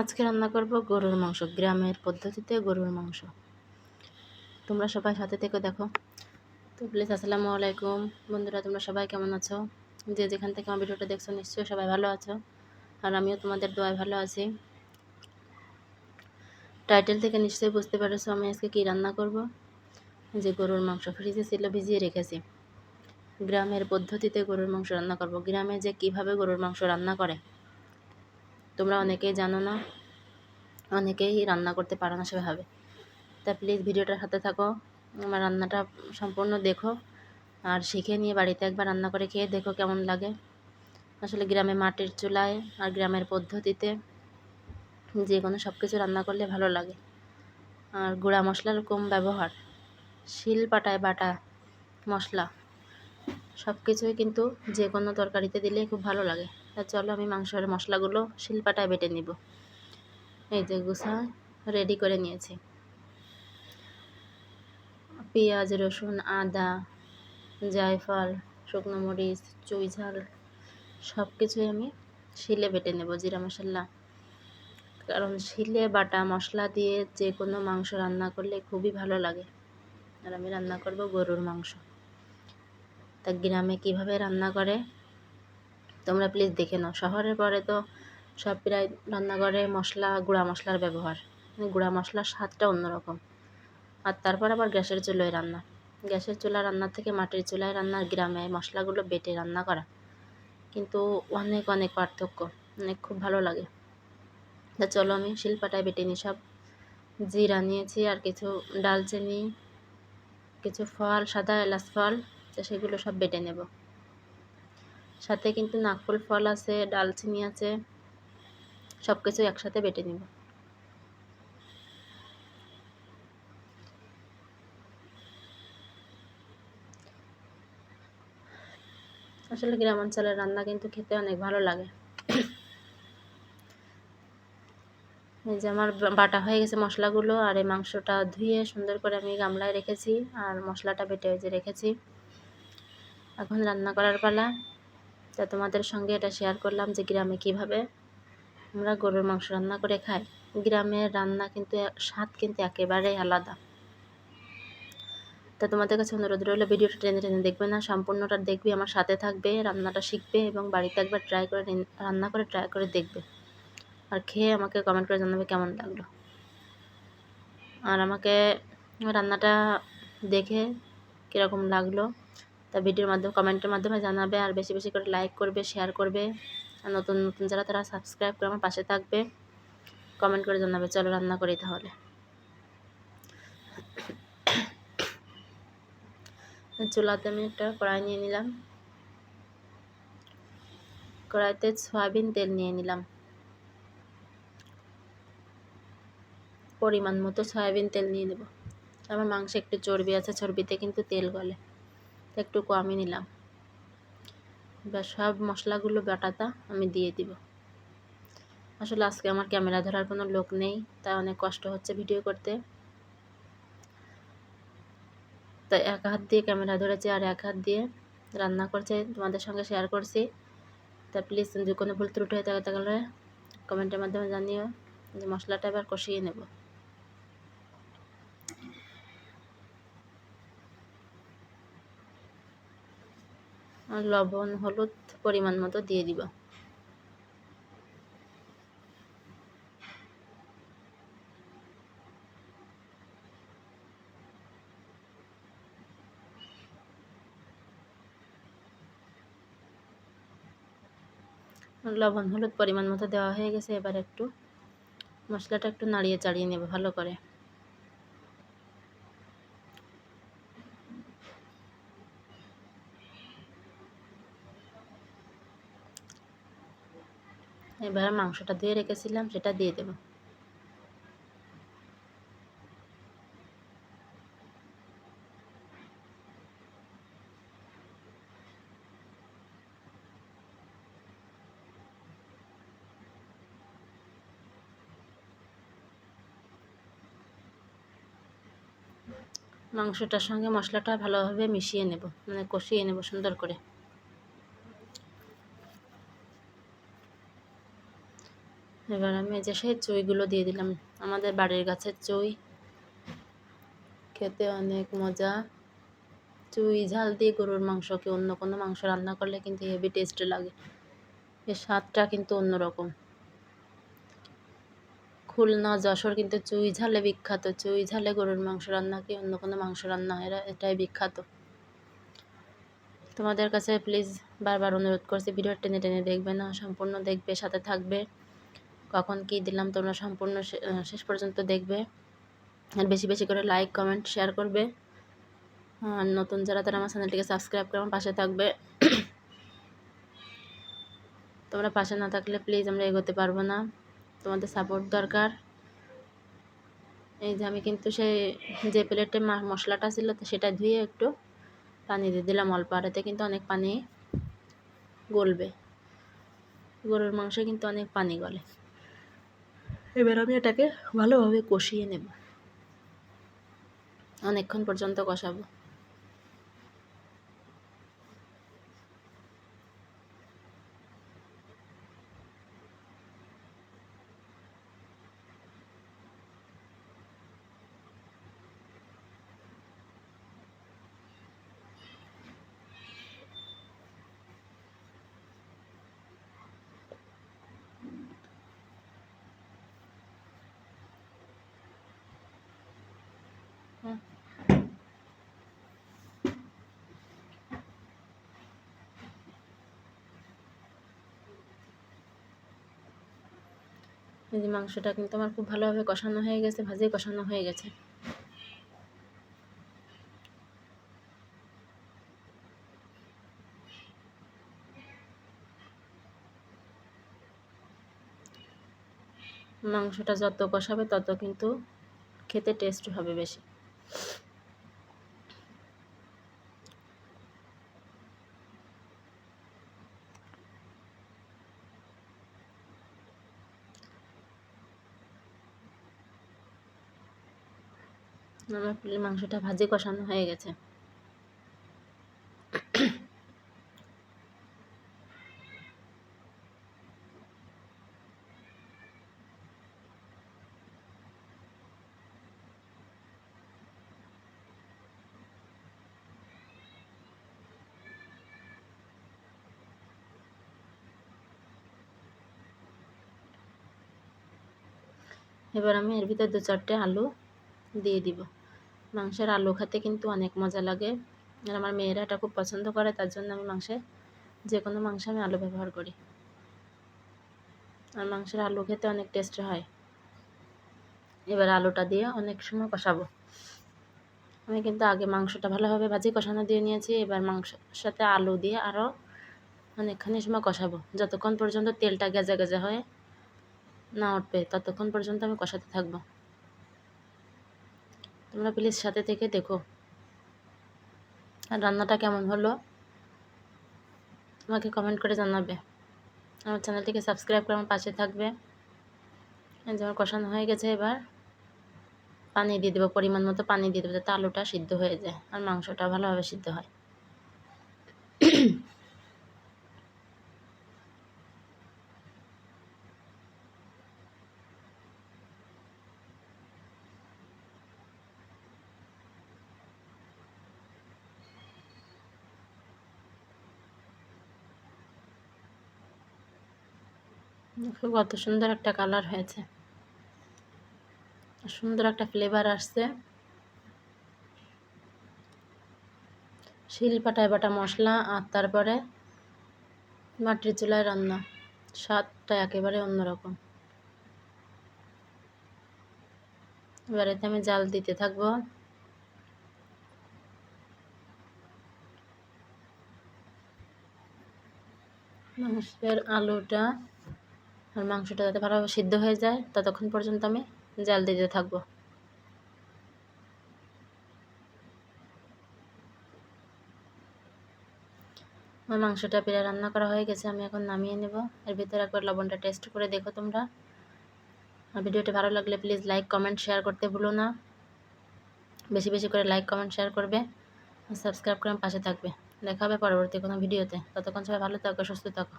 আজকে রান্না করব গরুর মাংস, গ্রামের পদ্ধতিতে গরুর মাংস। তোমরা সবাই সাথে থেকে, দেখো। তো প্লিজ, আসসালামু আলাইকুম। বন্ধুরা, তোমরা সবাই কেমন আছো? যে যেখান থেকে আমার ভিডিওটা দেখছ, নিশ্চয়ই সবাই ভালো আছো। আর আমিও তোমাদের দোয়ায় ভালো আছি। টাইটেল থেকে নিশ্চয়ই বুঝতে পেরেছ আমি আজকে কী রান্না করব। যে গরুর মাংস ফ্রিজে ছিল, ভিজিয়ে রেখেছি। গ্রামের পদ্ধতিতে গরুর মাংস রান্না করব। গ্রামে যে কীভাবে গরুর মাংস রান্না করে তোমরা অনেকেই জানো না, অনেকেই রান্না করতে পারো না সেভাবে। তা প্লিজ ভিডিওটার হাতে থাকো, আমার রান্নাটা সম্পূর্ণ দেখো আর শিখে নিয়ে বাড়িতে একবার রান্না করে খেয়ে দেখো কেমন লাগে। আসলে গ্রামে মাটির চুলায় আর গ্রামের পদ্ধতিতে যে কোনো সব কিছু রান্না করলে ভালো লাগে। আর গুঁড়া মশলার কম ব্যবহার, শিল পাটায় বাটা মশলা সব কিছুই কিন্তু যে কোনো তরকারিতে দিলে খুব ভালো লাগে। তা চলো আমি মাংসের মশলাগুলো শিলপাটায় বেটে নিব। এই যে গুছা রেডি করে নিয়েছি। পেঁয়াজ, রসুন, আদা, জায়ফল, শুকনো মরিচ, চুই ঝাল সব কিছুই আমি শিলে বেটে নেব, জিরা মশলা। কারণ শিলে বাটা মশলা দিয়ে যে কোনো মাংস রান্না করলে খুবই ভালো লাগে। আর আমি রান্না করব গরুর মাংস। তা গ্রামে কীভাবে রান্না করে? তোমরা প্লিজ দেখে নাও। শহরের পরে তো সব প্রায় রান্নাঘরে মশলা, গুঁড়া মশলার ব্যবহার। মানে গুঁড়া মশলার স্বাদটা অন্যরকম। আর তারপর আবার গ্যাসের চুলোয় রান্না। গ্যাসের চুলা রান্নার থেকে মাটির চুলায় রান্নার গ্রামে মশলাগুলো বেটে রান্না করা। কিন্তু অনেক অনেক পার্থক্য। অনেক খুব ভালো লাগে। তা চলো আমি শিল্পাটায় বেটে নিই সব। জিরা নিয়েছি আর কিছু ডালচিনি, কিছু ফল, সাদা এলাচ ফল, তো সেগুলো সব বেটে নেব। সাথে কিন্তু নাকফুল ফল আছে, ডালচিনি আছে সব কিছু একসাথে বেটে নিব। আসলে গ্রামাঞ্চলের রান্না কিন্তু খেতে অনেক ভালো লাগে। এই যে আমার বাটা হয়ে গেছে মশলাগুলো, আর এই মাংসটা ধুয়ে সুন্দর করে আমি গামলায় রেখেছি, আর মশলাটা বেটে যে রেখেছি। এখন রান্না করার পালা। তা তোমাদের সঙ্গে এটা শেয়ার করলাম যে গ্রামে কীভাবে আমরা গরুর মাংস রান্না করে খাই। গ্রামের রান্না কিন্তু, স্বাদ কিন্তু একেবারেই আলাদা। তা তোমাদের কাছে অনুরোধ রইল, ভিডিওটা টেনে টেনে দেখবে না, সম্পূর্ণটা দেখবে, আমার সাথে থাকবে, রান্নাটা শিখবে এবং বাড়িতে একবার ট্রাই করে রান্না করে ট্রাই করে দেখবে। আর খেয়ে আমাকে কমেন্ট করে জানাবে কেমন লাগল। আর আমাকে রান্নাটা দেখে কীরকম লাগল। তা ভিডিওর মাধ্যমে, কমেন্টের মাধ্যমে জানাবে আর বেশি বেশি করে লাইক করবে শেয়ার করবে। আর নতুন নতুন যারা, তারা সাবস্ক্রাইব করে আমার পাশে থাকবে। কমেন্ট করে জানাবে, চলো রান্না করি তাহলে। চুলাতে আমি একটা কড়াই নিয়ে নিলাম। কড়াইতে সয়াবিন তেল নিয়ে নিলাম। পরিমাণ মতো সয়াবিন তেল নিয়ে নেব। আমার মাংসে একটু চর্বি আছে, চর্বিতে কিন্তু তেল গলে। একটু কমই নিলাম। এবার সব মশলাগুলো বাটাটা আমি দিয়ে দিব। আসলে আজকে আমার ক্যামেরা ধরার কোনো লোক নেই, তাই অনেক কষ্ট হচ্ছে ভিডিও করতে। তাই এক হাত দিয়ে ক্যামেরা ধরেছি আর এক হাত দিয়ে রান্না করছে, তোমাদের সঙ্গে শেয়ার করছি। তা প্লিজ যদি কোনো ভুল ত্রুটি হয়ে থাকে তাহলে কমেন্টের মাধ্যমে জানিও, যে মশলাটা এবার কষিয়ে নেব। লবণ, হলুদ পরিমাণ মতো দিয়ে দিব। লবণ, হলুদ পরিমাণ মতো দেওয়া হয়ে গেছে, এবার একটু মশলাটা একটু নাড়িয়ে চাড়িয়ে নেব ভালো করে। এবার মাংসটা ধুয়ে রেখেছিলাম, সেটা দিয়ে দেব। মাংসটার সঙ্গে মশলাটা ভালোভাবে মিশিয়ে নেব মানে কষিয়ে নেব সুন্দর করে। এবার আমি যে সেই চইগুলো দিয়ে দিলাম। আমাদের বাড়ির গাছের চই। খেতে অনেক মজা। চুই ঝাল দিয়ে গরুর মাংসকে অন্য কোনো মাংস রান্না করলে কিন্তু হেভি টেস্ট লাগে। এর স্বাদটা কিন্তু অন্যরকম। খুলনা, যশোর কিন্তু চুই ঝালে বিখ্যাত। চুই ঝালে গরুর মাংস রান্না, কি অন্য কোনো মাংস রান্না, এরা এটাই বিখ্যাত। তোমাদের কাছে প্লিজ বারবার অনুরোধ করছি ভিডিও টেনে টেনে দেখবে না, সম্পূর্ণ দেখবে, সাথে থাকবে। কখন কি দিলাম তোমরা সম্পূর্ণ শেষ পর্যন্ত দেখবে। আর বেশি বেশি করে লাইক কমেন্ট শেয়ার করবে। আর নতুন যারা তারা আমার চ্যানেলটিকে সাবস্ক্রাইব করে আমার পাশে থাকবে। তোমরা পাশে না থাকলে প্লিজ আমরা এগোতে পারব না। তোমাদের সাপোর্ট দরকার। এই যে আমি কিন্তু সেই যে প্লেটে মশলাটা ছিল সেটা ধুয়ে একটু পানি দিয়ে দিলাম অল্প। আড়াতে কিন্তু অনেক পানি গলবে। গরুর মাংস কিন্তু অনেক পানি গলে। এবার আমি এটাকে ভালোভাবে কষিয়ে নেব। অনেকক্ষণ পর্যন্ত কষাবো। এই যে মাংসটা কিন্তু আমার খুব ভালোভাবে কষানো হয়ে গেছে ভাজি কষানো হয়ে গেছে। মাংসটা যত কষাবে তত কিন্তু খেতে টেস্ট হবে বেশি। আমার মাংসটা ভাজি কষানো হয়ে গেছে। এবার আমি এর ভিতরে দু চারটে আলু দিয়ে দিব। মাংসের আলু খেতে কিন্তু অনেক মজা লাগে। আর আমার মেয়েরা এটা খুব পছন্দ করে, তার জন্য আমি মাংসে যে কোনো মাংসে আমি আলু ব্যবহার করি। আর মাংসের আলু খেতে অনেক টেস্ট হয়। এবার আলুটা দিয়ে অনেক সময় কষাবো। আমি কিন্তু আগে মাংসটা ভালোভাবে ভাজি কষানো দিয়ে নিয়েছি, এবার মাংসের সাথে আলু দিয়ে আরও অনেকখানি সময় কষাবো। যতক্ষণ পর্যন্ত তেলটা গেজা গেজা হয়ে না উঠবে, ততক্ষণ পর্যন্ত আমি কষাতে থাকব। তোমরা প্লিজ সাথে থেকে দেখো। আর রান্নাটা কেমন হলো? তোমাকে কমেন্ট করে জানাবে। আমার চ্যানেলটিকে সাবস্ক্রাইব করে আমার পাশে থাকবে। যেমন কষানো হয়ে গেছে এবার। পানি দিয়ে দেবো, পরিমাণ মতো পানি দিয়ে দেবো, যাতে আলুটা সিদ্ধ হয়ে যায় আর মাংসটা ভালোভাবে সিদ্ধ হয়। কত সুন্দর একটা কালার হয়েছে। সুন্দর একটা ফ্লেভার আসছে। শিল পাটায় বাটা মশলা আর তারপরে মাটির চুলায় রান্না। স্বাদটা একেবারে অন্যরকম। এবার আমি জাল দিতে থাকব। মাংসের আলুটা আর মাংসটা যাতে ভালোভাবে সিদ্ধ হয়ে যায়, ততক্ষণ পর্যন্ত আমি জাল দিতে থাকব। আমার মাংসটা প্রায় রান্না করা হয়ে গেছে, আমি এখন নামিয়ে নেব। এর ভিতরে একবার লবণটা টেস্ট করে দেখো তোমরা। আর ভিডিওটি ভালো লাগলে প্লিজ লাইক, কমেন্ট, শেয়ার করতে ভুলো না। বেশি বেশি করে লাইক, কমেন্ট, শেয়ার করবে সাবস্ক্রাইব করে পাশে থাকবে। দেখা হবে পরবর্তী কোনো ভিডিওতে। ততক্ষণ সবাই ভালো থাকো, সুস্থ থাকো।